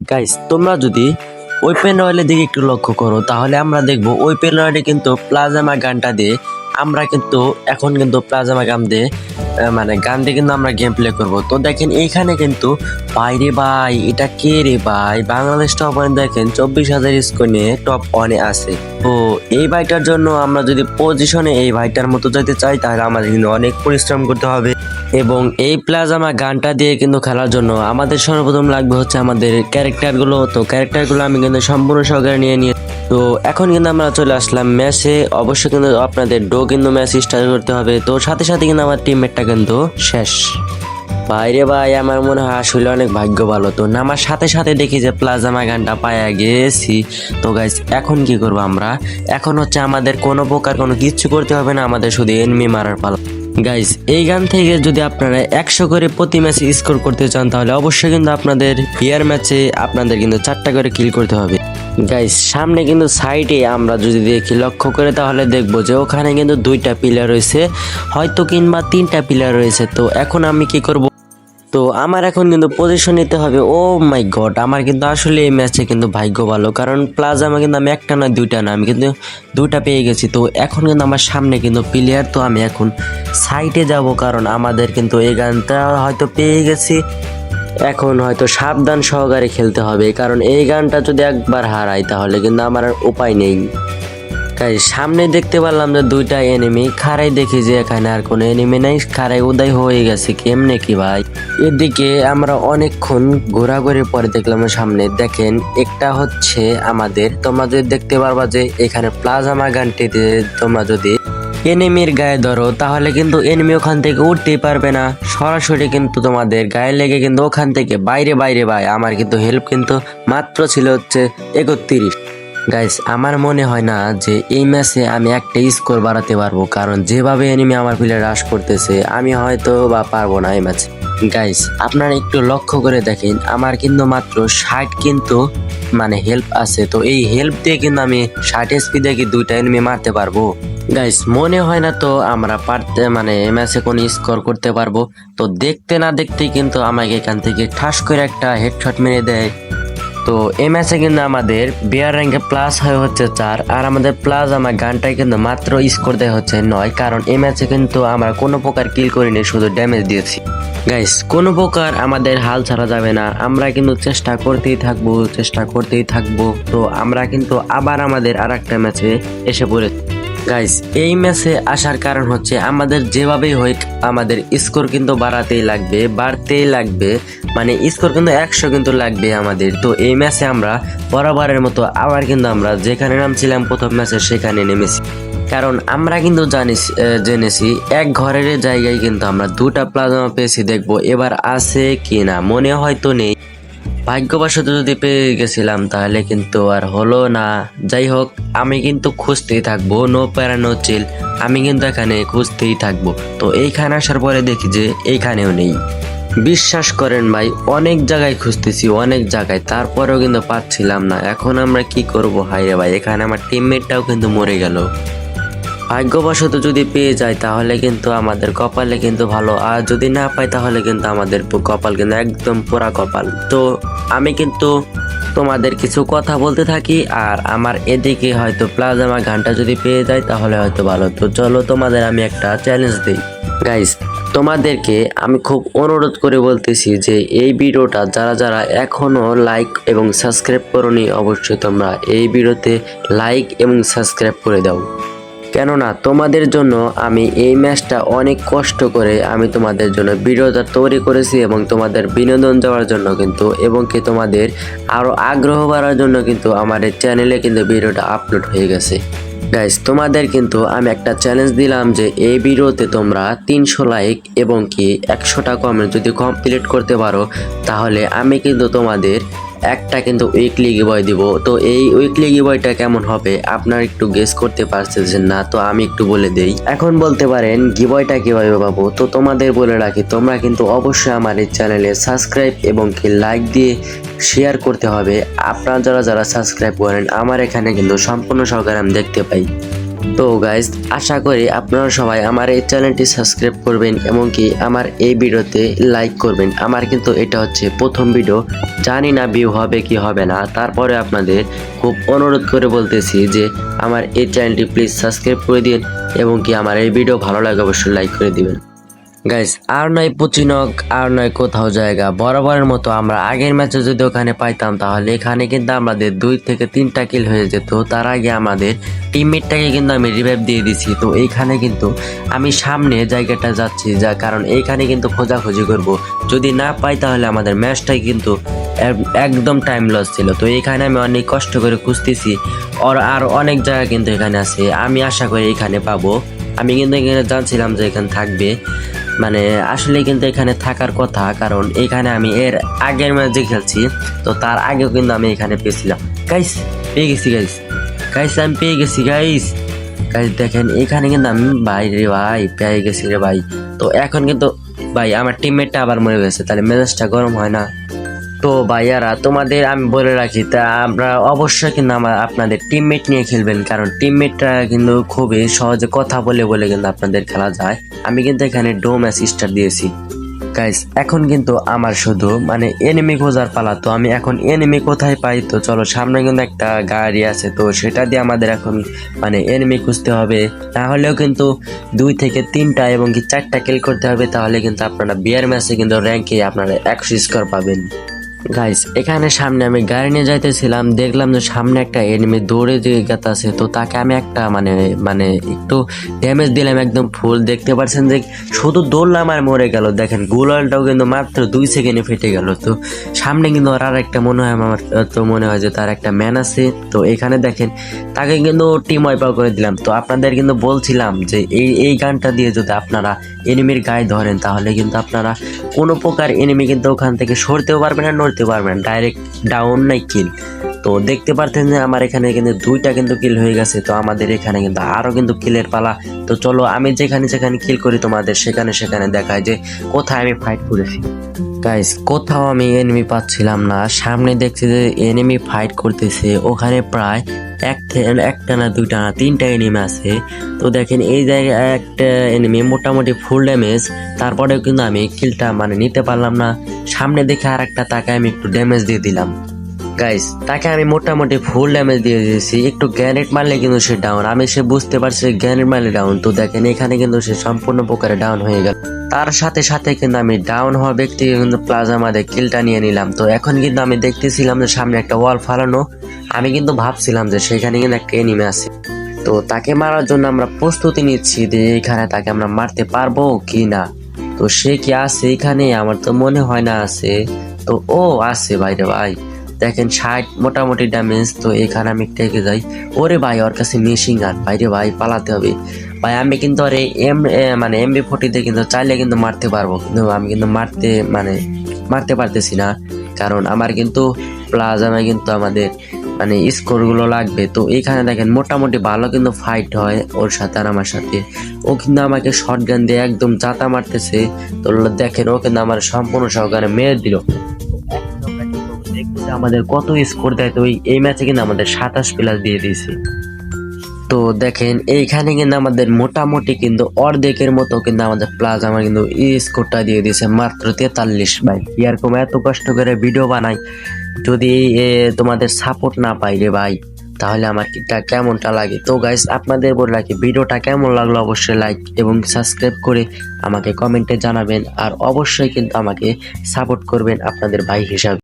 Guys তোমরা যদি ওই পেনওয়ালের দিকে একটু লক্ষ্য করো, তাহলে আমরা দেখব ওই পেনওয়ালে কিন্তু প্লাজামা গানটা দিয়ে আমরা কিন্তু এখন কিন্তু প্লাজামা গান দিয়ে মানে গান দিয়ে কিন্তু আমরা গেম প্লে করব। তো দেখেন এইখানে কিন্তু বাইরে ভাই, এটা কে রে ভাই? বাংলাদেশ টপ ওয়ান দেখেন, চব্বিশ হাজার স্কোর নিয়ে টপ ওয়ানে আছে। তো এই ভাইটার জন্য আমরা যদি পজিশনে এই ভাইটার মতো যেতে চাই, তাহলে আমাদের কিন্তু অনেক পরিশ্রম করতে হবে। এবং এই প্লাজামা গানটা দিয়ে কিন্তু খেলার জন্য আমাদের সর্বপ্রথম লাগবে হচ্ছে আমাদের ক্যারেক্টারগুলো। তো ক্যারেক্টারগুলো আমি কিন্তু সম্পূর্ণ সহকারে নিয়ে নিয়ে তো এখন কিন্তু আমরা চলে আসলাম ম্যাচে। অবশ্যই কিন্তু আপনাদের ডো কিন্তু ম্যাচ স্টার্ট করতে হবে। তো সাথে সাথে কিন্তু আমার টিমমেটটা কিন্তু শেষ। বাইরে ভাই, আমার মনে হয় আসলে অনেক ভাগ্য ভালো তো। নামার সাথে সাথে দেখি যে প্লাজামা গানটা পায়া গেছি। তো গাইজ এখন কি করব আমরা? এখন হচ্ছে আমাদের কোনো প্রকার কোনো কিচ্ছু করতে হবে না, আমাদের শুধু এনমি মারার পালা। গাইজ এই গান থেকে যদি আপনারা একশো করে প্রতি ম্যাচে স্কোর করতে চান, তাহলে অবশ্যই কিন্তু আপনাদের বিয়ার ম্যাচে আপনাদের কিন্তু চারটা করে কিল করতে হবে। গাইজ সামনে কিন্তু সাইডে আমরা যদি দেখি, লক্ষ্য করে তাহলে দেখব যে ওখানে কিন্তু দুইটা পিলার রয়েছে, হয়তো কিংবা তিনটা পিলার রয়েছে। তো এখন আমি কি করব? তো আমার এখন কিন্তু পজিশন নিতে হবে, ও মাই গড আমার কিন্তু আসলে এই ম্যাচে কিন্তু ভাগ্য ভালো। কারণ প্লাস আমার কিন্তু আমি একটা না দুইটা না আমি কিন্তু দুইটা পেয়ে গেছি। তো এখন কিন্তু আমার সামনে কিন্তু প্লেয়ার তো আমি এখন সাইডে যাব, কারণ আমাদের কিন্তু এই গানটা হয়তো পেয়ে গেছি। এখন হয়তো সাবধান সহকারে খেলতে হবে, কারণ এই গানটা যদি একবার হারাই তাহলে কিন্তু আমার আর উপায় নেই। তাই সামনে দেখতে পারলাম যে দুইটা এনিমি খারাই দেখি যে এখানে আর কোনো এনিমি নাই। খারাই উদয় হয়ে গেছে কেমনে কি ভাই? এদিকে আমরা অনেকক্ষণ ঘোরাঘুরি পরে দেখলাম সামনে, দেখেন, একটা হচ্ছে আমাদের। তোমরা যদি দেখতে পারবা যে এখানে প্লাজামা গানটিতে তোমরা যদি এনিমির গায়ে ধরো, তাহলে কিন্তু এনিমি ওখান থেকে উঠতেই পারবে না। সরাসরি কিন্তু তোমাদের গায়ে লেগে কিন্তু ওখান থেকে বাইরে বাইরে ভাই। আমার কিন্তু হেল্প কিন্তু মাত্র ছিল হচ্ছে একত্রিশ। গাইস আমার মনে হয় না যে এই ম্যাচে আমি একটা স্কোর বাড়াতে পারব, কারণ যেভাবে এনিমি আমার প্লেয়ার রাশ করতেছে, আমি হয়তো বা পারব না এই ম্যাচে গাইস আপনারা একটু লক্ষ্য করে দেখেন, আমার কিন্তু মাত্র ষাট কিন্তু মানে হেল্প আছে। তো এই হেল্প দিয়ে কিন্তু আমি ষাট স্পিডে কি দুইটা এনিমি মারতে পারব? গাইস মনে হয় না তো আমরা পারতে মানে ম্যাচে কোনো স্কোর করতে পারব। তো দেখতে না দেখতেই কিন্তু আমাকে এখান থেকে ঠাস করে একটা হেডশট মেরে দেয়। তো এই ম্যাচে কিন্তু আমাদের বিয়ার র্যাঙ্কে প্লাস হয়ে হচ্ছে চার, আর আমাদের প্লাস আমার গানটাই কিন্তু মাত্র স্কোর দেয় হচ্ছে নয়, কারণ এই ম্যাচে কিন্তু আমরা কোনো প্রকার কিল করিনি, শুধু ড্যামেজ দিয়েছি। গাইস কোনো প্রকার আমাদের হাল ছাড়া যাবে না, আমরা কিন্তু চেষ্টা করতেই থাকব, চেষ্টা করতেই থাকব, তো আমরা কিন্তু আবার আমাদের আর একটা ম্যাচে এসে পড়ে গাইস এই ম্যাচে আসার কারণ হচ্ছে আমাদের যেভাবেই হোক আমাদের স্কোর কিন্তু বাড়াতেই লাগবে বাড়তেই লাগবে। মানে স্কোর কিন্তু একশো কিন্তু লাগবে আমাদের। তো এই ম্যাচে আমরা বরাবরের মতো আবার কিন্তু আমরা যেখানে নামছিলাম প্রথম ম্যাচে সেখানে নেমেছি। কারণ আমরা কিন্তু আহ, জেনেছি এক ঘরের জায়গায় কিন্তু আমরা দুটা প্লাজমা পেয়েছি দেখব এবার আছে কি না মনে হয়তো নেই। ভাগ্যবশত যদি পেয়ে গেছিলাম, তাহলে কিন্তু আর হলো না। যাই হোক, আমি কিন্তু খুঁজতেই থাকব নো প্যারা নো চিল আমি কিন্তু এখানে খুঁজতেই থাকব। তো এইখানে আসার পরে দেখি যে এইখানেও নেই। বিশ্বাস করেন ভাই, অনেক জায়গায় খুঁজতেছি, অনেক জায়গায়। তারপরেও কিন্তু পাচ্ছিলাম না। এখন আমরা কি করব? হাইরে ভাই, এখানে আমার টিমমেটটাও কিন্তু মরে গেল। ভাগ্যবশত যদি পেয়ে যায়, তাহলে কিন্তু আমাদের কপালে কিন্তু ভালো। আর যদি না পাই তাহলে কিন্তু আমাদের কপাল কিন্তু একদম পোড়া কপাল। তো আমি কিন্তু তোমাদের কিছু কথা বলতে থাকি, আর আমার এদিকে হয়তো প্লাজামা গানটা যদি পেয়ে যায়, তাহলে হয়তো ভালো। তো চলো তোমাদের আমি একটা চ্যালেঞ্জ দিই। গাইস তোমাদেরকে আমি খুব অনুরোধ করে বলতেছি যে, এই ভিডিওটা যারা যারা এখনও লাইক এবং সাবস্ক্রাইব করনি, অবশ্যই তোমরা এই ভিডিওতে লাইক এবং সাবস্ক্রাইব করে দাও। কেননা তোমাদের জন্য আমি এই ম্যাচটা অনেক কষ্ট করে আমি তোমাদের জন্য ভিডিওটা তৈরি করেছি এবং তোমাদের বিনোদন দেওয়ার জন্য কিন্তু এবং কি তোমাদের আরও আগ্রহ বাড়ার জন্য কিন্তু আমার এই চ্যানেলে কিন্তু ভিডিওটা আপলোড হয়ে গেছে। গাইস তোমাদের কিন্তু আমি একটা চ্যালেঞ্জ দিলাম যে এই ভিডিওতে তোমরা তিনশো লাইক এবং কি একশোটা কমেন্ট যদি কমপ্লিট করতে পারো, তাহলে আমি কিন্তু তোমাদের একটা কিন্তু উইকলি গিবয় দিব। তো এই উইকলি গিবয়টা কেমন হবে? আপনারা একটু গেস করতে পারতেছেন না, তো আমি একটু বলে দেই। এখন বলতে পারেন গিবয়টা কীভাবে পাবো? তো তোমাদের বলে রাখি, তোমরা কিন্তু অবশ্যই আমার এই চ্যানেলে সাবস্ক্রাইব এবং কি লাইক দিয়ে শেয়ার করতে হবে। আপনারা যারা যারা সাবস্ক্রাইব করেন, আমার এখানে কিন্তু সম্পূর্ণ সহকারে আমি দেখতে পাই। তো গাইজ আশা করি আপনারা সবাই আমার এই চ্যানেলটি সাবস্ক্রাইব করবেন এমনকি আমার এই ভিডিওতে লাইক করবেন। আমার কিন্তু এটা হচ্ছে প্রথম ভিডিও জানি না ভিউ হবে কি হবে না। তারপরে আপনাদের খুব অনুরোধ করে বলতেছি যে আমার এই চ্যানেলটি প্লিজ সাবস্ক্রাইব করে দিন এবং কি আমার এই ভিডিও ভালো লাগে অবশ্যই লাইক করে দিবেন। গাইস আর নয় পুচিনক, আর নয় কোথাও জায়গা। বরাবরের মতো আমরা আগের ম্যাচে যদি ওখানে পাইতাম, তাহলে এখানে কিন্তু আমাদের দুই থেকে তিনটা কিল হয়ে যেত। তার আগে আমাদের টিমমেটটাকে কিন্তু আমি রিভাইভ দিয়ে দিছি। তো এইখানে কিন্তু আমি সামনে জায়গাটা যাচ্ছি যা কারণ এইখানে কিন্তু খোঁজাখুঁজি করব। যদি না পাই, তাহলে আমাদের ম্যাচটাই কিন্তু একদম টাইম লস ছিল। তো এখানে আমি অনেক কষ্ট করে খুঁজতেছি। আর আর অনেক জায়গা কিন্তু এখানে আছে। আমি আশা করি এখানে পাবো। আমি কিন্তু এখানে জানছিলাম যে এখানে থাকবে। মানে আসলে কিন্তু এখানে থাকার কথা, কারণ এখানে আমি এর আগের ম্যাচে খেলছি, তো তার আগেও কিন্তু আমি এখানে পেয়েছিলাম। গাইস পেয়ে গেছি গাইস গাইস আমি পেয়ে গেছি গাইস গাইস দেখেন, এখানে কিন্তু আমি, ভাই রে ভাই, পেয়ে গেছি রে ভাই। তো এখন কিন্তু, ভাই, আমার টিমমেটটা আবার মরে গেছে, তাহলে মেজাজটা গরম হয় না। তো ভাইয়ারা, তোমাদের আমি বলে রাখি, তা আমরা অবশ্যই কিন্তু আমার আপনাদের টিমমেট নিয়ে খেলবেন, কারণ টিমমেটরা কিন্তু খুবই সহজে কথা বলে বলে কিন্তু আপনাদের খেলা যায়। আমি কিন্তু এখানে ডোম অ্যাসিস্টার দিয়েছি। গাইস এখন কিন্তু আমার শুধু মানে এনিমি খোঁজার পালা, তো আমি এখন এনিমি কোথায় পাই? তো চলো, সামনে কিন্তু একটা গাড়ি আছে, তো সেটা দিয়ে আমাদের এখন মানে এনিমি খুঁজতে হবে। না হলেও কিন্তু দুই থেকে তিনটা এবং কি চারটা কিল করতে হবে, তাহলে কিন্তু আপনারা বিয়ার ম্যাচে কিন্তু র্যাঙ্কে আপনারা একশো স্কোর পাবেন। গাইস এখানে সামনে আমি গাড়ি নিয়ে যাইতেছিলাম, দেখলাম যে সামনে একটা এনিমি দৌড়ে যে আছে তো তাকে আমি একটা মানে মানে একটু ড্যামেজ দিলাম, একদম ফুল দেখতে পাচ্ছেন যে শুধু দৌড়লাম আর মরে গেল। দেখেন, গুলালটাও কিন্তু মাত্র দুই সেকেন্ডে ফেটে গেল। তো সামনে কিন্তু আর একটা মনে হয় আমার, তো মনে হয় যে তার একটা ম্যান আছে। তো এখানে দেখেন, তাকে কিন্তু টিম ওয়াইপ করে দিলাম। তো আপনাদের কিন্তু বলছিলাম যে এই এই গানটা দিয়ে যদি আপনারা এনিমির গায়ে ধরেন, তাহলে কিন্তু আপনারা কোনো প্রকার এনিমি কিন্তু ওখান থেকে সরতেও পারবেন না নড়তে পারবেন ডাইরেক্ট ডাউন নাই কিল তো দেখতে পারতেন যে আমার এখানে কিন্তু দুইটা কিন্তু কিল হয়ে গেছে, তো আমাদের এখানে কিন্তু আরও কিন্তু কিলের পালা। তো চলো আমি যেখানে যেখানে কিল করি তোমাদের সেখানে সেখানে দেখায় যে কোথায় আমি ফাইট করেছি। গাইস কোথাও আমি এনিমি পাচ্ছিলাম না। সামনে দেখছি যে এনিমি ফাইট করতেছে, ওখানে প্রায় এক একটা না তিনটা এনিমি আছে। তো দেখেন, এই জায়গায় একটা এনিমি মোটামুটি ফুল ড্যামেজ তারপরেও কিন্তু আমি কিলটা মানে নিতে পারলাম না। সামনে দেখে আর একটা তাকে আমি একটু ড্যামেজ দিয়ে দিলাম। গাইস তাকে আমি মোটামুটি ফুল ড্যামেজ দিয়ে দিয়েছি। একটু গ্যানেট মারলে কিন্তু সে ডাউন আমি সে বুঝতে পারছি গ্যানেট মারলে ডাউন তো দেখেন, এখানে কিন্তু সে সম্পূর্ণ প্রকারে ডাউন হয়ে গেল। তার সাথে সাথে কিন্তু আমি ডাউন হওয়া ব্যক্তিকে কিন্তু প্লাজা মাদের কিলটা নিয়ে নিলাম। তো এখন কিন্তু আমি দেখতেছিলাম যে সামনে একটা ওয়াল ফালানো। আমি কিন্তু ভাবছিলাম যে সেখানে কিন্তু একটা এনিমে আছে। তো তাকে মারার জন্য আমরা প্রস্তুতি নিচ্ছি যে এখানে তাকে আমরা মারতে পারব কি না তো সে কি আছে এখানে? আমার তো মনে হয় না আছে। তো ও আছে বাইরে ভাই। দেখেন ষাট মোটামুটি ড্যামেজ তো এখানে আমি টেকে যাই। ওরে ভাই, ওর কাছে মেশিন গান বাইরে ভাই, পালাতে হবে। ভাই, আমি কিন্তু আর এম মানে এমবি ফোর্টিতে কিন্তু চাইলে কিন্তু মারতে পারব। কিন্তু আমি কিন্তু মারতে মানে মারতে পারতেছি না। কারণ আমার কিন্তু প্লাজামে কিন্তু আমাদের মানে স্কোরগুলো লাগবে। তো এখানে দেখেন মোটামুটি ভালো কিন্তু ফাইট হয় ওর সাথে আর আমার সাথে। ও কিন্তু আমাকে শর্ট গান দিয়ে একদম চাতা মারতেছে। তো দেখেন ও কিন্তু আমার সম্পূর্ণ সহকারে মেরে দিল। আমাদের কত স্কোর দেয় তো এই- ম্যাচে কিন্তু আমাদের সাতাশ প্লাস দিয়ে দিয়েছে। তো দেখেন এইখানে কিন্তু আমাদের মোটামুটি কিন্তু অর্ধেকের মতো কিন্তু আমাদের প্লাস আমার কিন্তু স্কোরটা দিয়ে দিয়েছে মাত্র তেতাল্লিশ। ভাই এরকম এত কষ্ট করে ভিডিও বানাই যদি তোমাদের সাপোর্ট না পাই রে ভাই, তাহলে আমার কেমনটা লাগে? তো গাইস আপনাদের বলে রাখি, ভিডিওটা কেমন লাগল অবশ্যই লাইক এবং সাবস্ক্রাইব করে আমাকে কমেন্টে জানাবেন, আর অবশ্যই কিন্তু আমাকে সাপোর্ট করবেন আপনাদের ভাই হিসাবে।